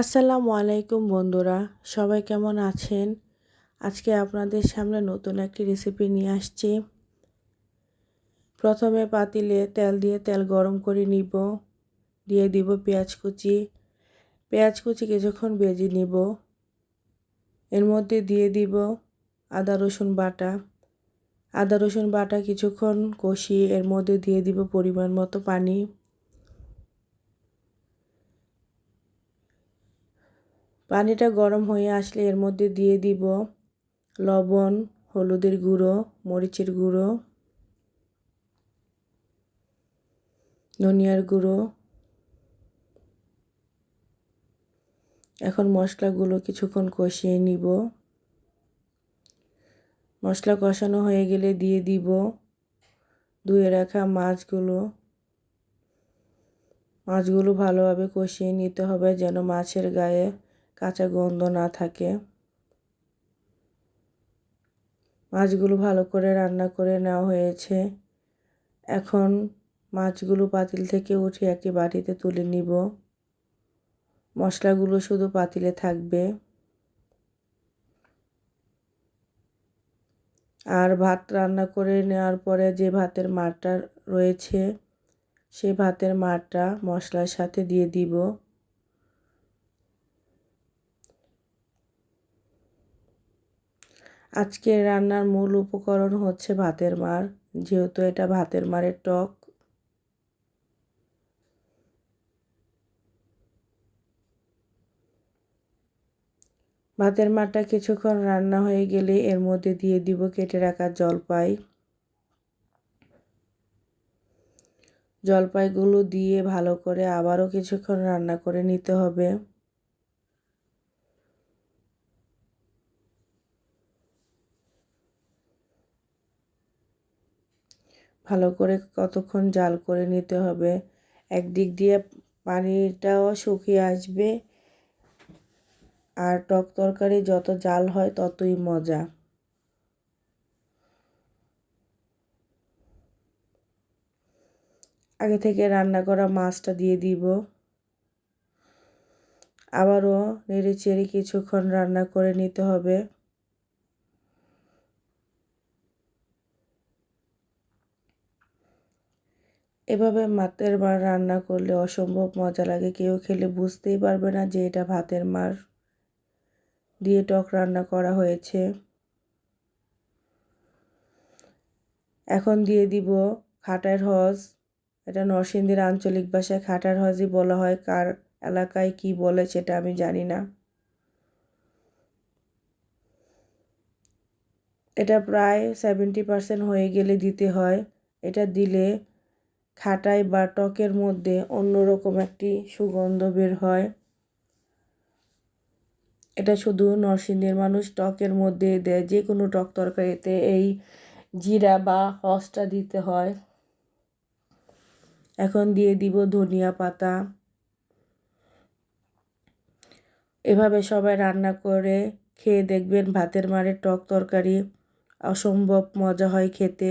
আসসালামু আলাইকুম বন্ধুরা, সবাই কেমন আছেন? আজকে আপনাদের সামনে নতুন একটি রেসিপি নিয়ে আসছি। প্রথমে পাতিলে তেল দিয়ে তেল গরম করে নিব, দিয়ে দিব পেঁয়াজ কুচি। পেঁয়াজ কুচি কিছুক্ষণ বেজে নিব। এর মধ্যে দিয়ে দিব আদা, রসুন বাটা। আদা, রসুন বাটা কিছুক্ষণ কষিয়ে এর মধ্যে দিয়ে দিব পরিমাণ মতো পানি। পানিটা গরম হয়ে আসলে এর মধ্যে দিয়ে দিব লবণ, হলুদের গুঁড়ো, মরিচের গুঁড়ো, ধনিয়ার গুঁড়ো। এখন মশলাগুলো কিছুক্ষণ কষিয়ে নিব। মশলা কষানো হয়ে গেলে দিয়ে দিব ধুয়ে রাখা মাছগুলো। মাছগুলো ভালোভাবে কষিয়ে নিতে হবে যেন মাছের গায়ে কাঁচা গন্ধ না থাকে। মাছগুলো ভালো করে রান্না করে নেওয়া হয়েছে। এখন মাছগুলো পাতিল থেকে উঠে একটি বাটিতে তুলে নিব। মশলাগুলো শুধু পাতিলে থাকবে। আর ভাত রান্না করে নেওয়ার পরে যে ভাতের মারটা রয়েছে সেই ভাতের মারটা মশলার সাথে দিয়ে দিব। আজকে রান্নার মূল উপকরণ হচ্ছে ভাতের মার, যেহেতু এটা ভাতের মারের টক। ভাতের মারটা কিছুক্ষণ রান্না হয়ে গেলে এর মধ্যে দিয়ে দিব কেটে রাখা জলপাই। জলপাইগুলো দিয়ে ভালো করে আবারও কিছুক্ষণ রান্না করে নিতে হবে। ভালো করে কতক্ষণ জাল করে নিতে হবে। একদিক দিয়ে পানিটাও শুকিয়ে আসবে। আর টক তরকারি যত জাল হয় ততই মজা। আগে থেকে রান্না করা মাছটা দিয়ে দিব। আবারও নেড়ে চেড়ে কিছুক্ষণ রান্না করে নিতে হবে। এভাবে মাতের মার রান্না করলে অসম্ভব মজা লাগে। কেউ খেলে বুঝতেই পারবে না যে এটা ভাতের মার দিয়ে টক রান্না করা হয়েছে। এখন দিয়ে দিব খাটার হজ। এটা নরসিংদীর আঞ্চলিক ভাষায় খাটার হজই বলা হয়। কার এলাকায় কি বলে সেটা আমি জানি না। এটা প্রায় সেভেন্টি পার্সেন্ট হয়ে গেলে দিতে হয়। এটা দিলে খাটাই বা টকের মধ্যে অন্যরকম একটি সুগন্ধ বের হয়। এটা শুধু নরসিংদীর মানুষ টকের মধ্যে দেয়, যে কোনো টক তরকারিতে এই জিরা বা হসটা দিতে হয়। এখন দিয়ে দিব ধনিয়া পাতা। এভাবে সবাই রান্না করে খেয়ে দেখবেন ভাতের মারে টক তরকারি অসম্ভব মজা হয় খেতে।